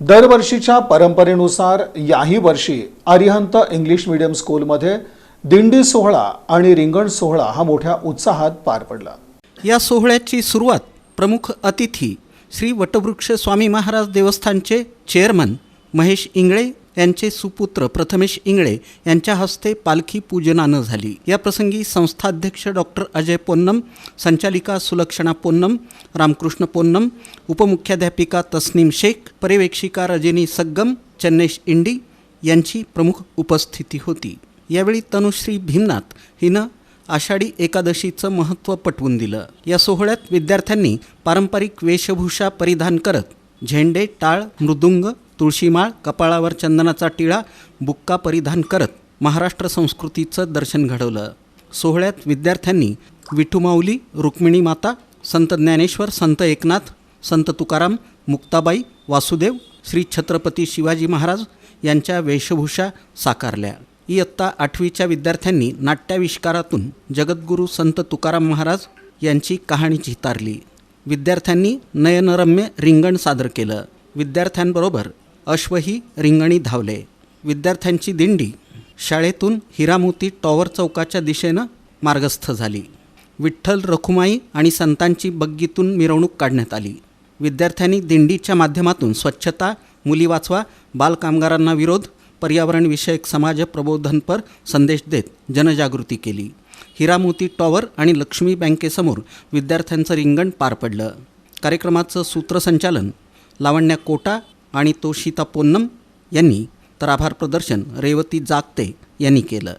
दरवर्षीच्या परंपरेनुसार याही वर्षी अरिहंत इंग्लिश मीडियम स्कूलमध्ये दिंडी सोहळा आणि रिंगण सोहळा हा मोठ्या उत्साहात पार पडला. या सोहळ्याची सुरुवात प्रमुख अतिथी श्री वटवृक्ष स्वामी महाराज देवस्थानचे चेअरमन महेश इंगळे यांचे सुपुत्र प्रथमेश इंगळे यांच्या हस्ते पालखी पूजनानं झाली. या प्रसंगी संस्थाध्यक्ष डॉक्टर अजय पोन्नम संचालिका सुलक्षणा पोन्नम रामकृष्ण पोन्नम उपमुख्याध्यापिका तस्नीम शेख पर्यवेक्षिका रजनी सग्गम चन्नेश इंडी यांची प्रमुख उपस्थिती होती. यावेळी तनुश्री भीमनाथ हिनं आषाढी एकादशीचं महत्त्व पटवून दिलं. या सोहळ्यात विद्यार्थ्यांनी पारंपरिक वेशभूषा परिधान करत झेंडे टाळ मृदुंग तुळशीमाळ कपाळावर चंदनाचा टिळा बुक्का परिधान करत महाराष्ट्र संस्कृतीचं दर्शन घडवलं. सोहळ्यात विद्यार्थ्यांनी विठुमाऊली रुक्मिणी माता संत ज्ञानेश्वर संत एकनाथ संत तुकाराम मुक्ताबाई वासुदेव श्री छत्रपती शिवाजी महाराज यांच्या वेशभूषा साकारल्या. इयत्ता आठवीच्या विद्यार्थ्यांनी नाट्याविष्कारातून जगद्गुरू संत तुकाराम महाराज यांची कहाणी चितारली विद्यार्थ्यांनी नयनरम्य रिंगण सादर केलं. विद्यार्थ्यांबरोबर अश्वही रिंगणी धावले. विद्यार्थ्यांची दिंडी. शाळेतून हिरामोती टॉवर चौकाच्या दिशेनं मार्गस्थ झाली. विठ्ठल रखुमाई आणि संतांची बग्गीतून मिरवणूक काढण्यात आली. विद्यार्थ्यांनी दिंडीच्या माध्यमातून स्वच्छता मुली वाचवा बालकामगारांना विरोध पर्यावरणविषयक समाज प्रबोधनपर संदेश देत जनजागृती केली. हिरामोती टॉवर आणि लक्ष्मी बँकेसमोर विद्यार्थ्यांचं रिंगण पार पडलं. कार्यक्रमाचं सूत्रसंचालन लावण्या कोटा आणि तोशिता पोन्नम यांनी तर आभार प्रदर्शन रेवती जागते यांनी केलं.